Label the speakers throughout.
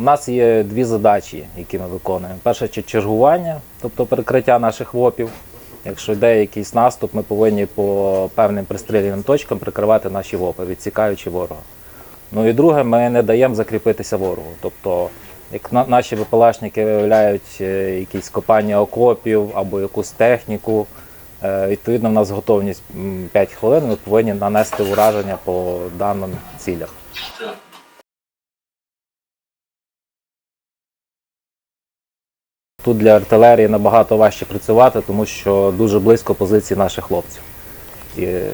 Speaker 1: нас є дві задачі, які ми виконуємо. Перше чергування, тобто перекриття наших ВОПів. Якщо йде якийсь наступ, ми повинні по певним пристріляним точкам прикривати наші ВОПи, відсікаючи ворога. Ну і друге, ми не даємо закріпитися ворогу. Тобто, як наші ВПЛАшники виявляють е, якісь копання окопів або якусь техніку, е, відповідно, в нас готовність м, 5 хвилин, ми повинні нанести ураження по даним цілях. Тут для артилерії набагато важче працювати, тому що дуже близько позиції наших хлопців. І е,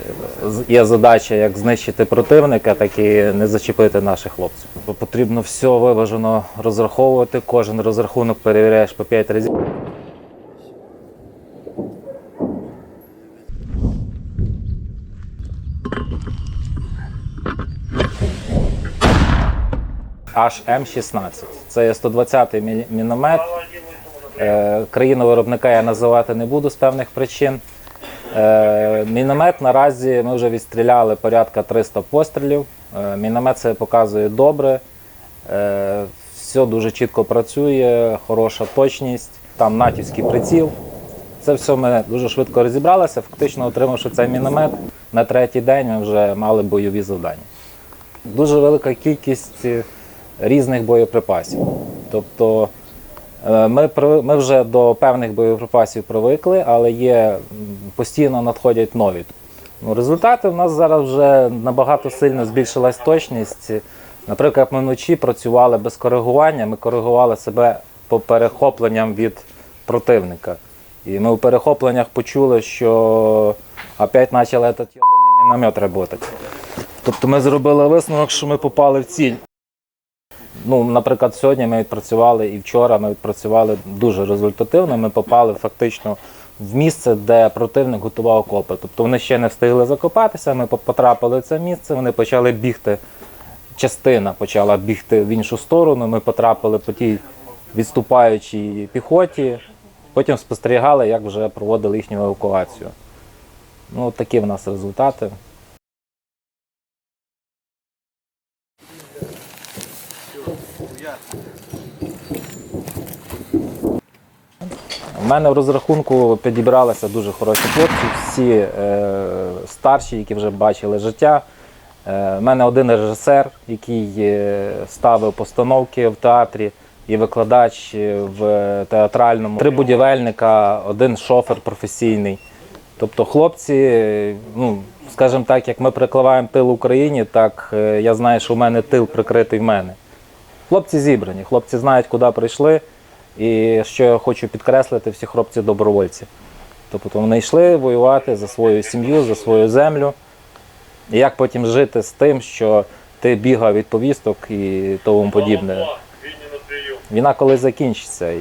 Speaker 1: є задача як знищити противника, так і не зачепити наших хлопців. Потрібно все виважено розраховувати, кожен розрахунок перевіряєш по 5 разів. HM16. Це є 120-й міномет. Е, Країну виробника я називати не буду з певних причин. Е, Міномет наразі ми вже відстріляли порядка 300 пострілів. Е, Міномет це показує добре. Все дуже чітко працює, хороша точність, там натівський приціл. Це все ми дуже швидко розібралися. Фактично, отримавши цей міномет, на третій день ми вже мали бойові завдання. Дуже велика кількість різних боєприпасів. Тобто ми, ми вже до певних боєприпасів привикли, але є постійно надходять нові. Ну, результати в нас зараз вже набагато сильно збільшилась точність. Наприклад, ми вночі працювали без коригування, ми коригували себе по перехопленням від противника. І ми у перехопленнях почули, що опять йобаний міномет працювати. Тобто ми зробили висновок, що ми попали в ціль. Ну, наприклад, сьогодні ми відпрацювали і вчора ми відпрацювали дуже результативно. Ми попали фактично в місце, де противник готував окопи. Тобто вони ще не встигли закопатися, ми потрапили в це місце, вони почали бігти. Частина почала бігти в іншу сторону. Ми потрапили по тій відступаючій піхоті. Потім спостерігали, як вже проводили їхню евакуацію. Ну, такі в нас результати. У мене в розрахунку підібралися дуже хороші хлопці, всі е, старші, які вже бачили життя. Е, У мене один режисер, який е, ставив постановки в театрі і викладач е, в театральному. Три будівельника, один шофер професійний. Тобто хлопці, е, ну, скажімо так, як ми прикриваємо тил Україні, так я знаю, що в мене тил прикритий в мене. Хлопці зібрані, хлопці знають, куди прийшли. І що я хочу підкреслити, всі хлопці добровольці. Тобто вони йшли воювати за свою сім'ю, за свою землю. І як потім жити з тим, що ти бігав від повісток і тому подібне. Війна колись закінчиться, і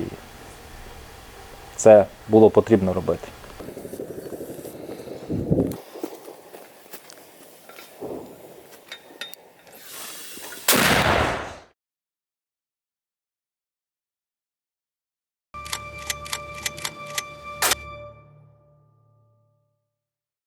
Speaker 1: це було потрібно робити.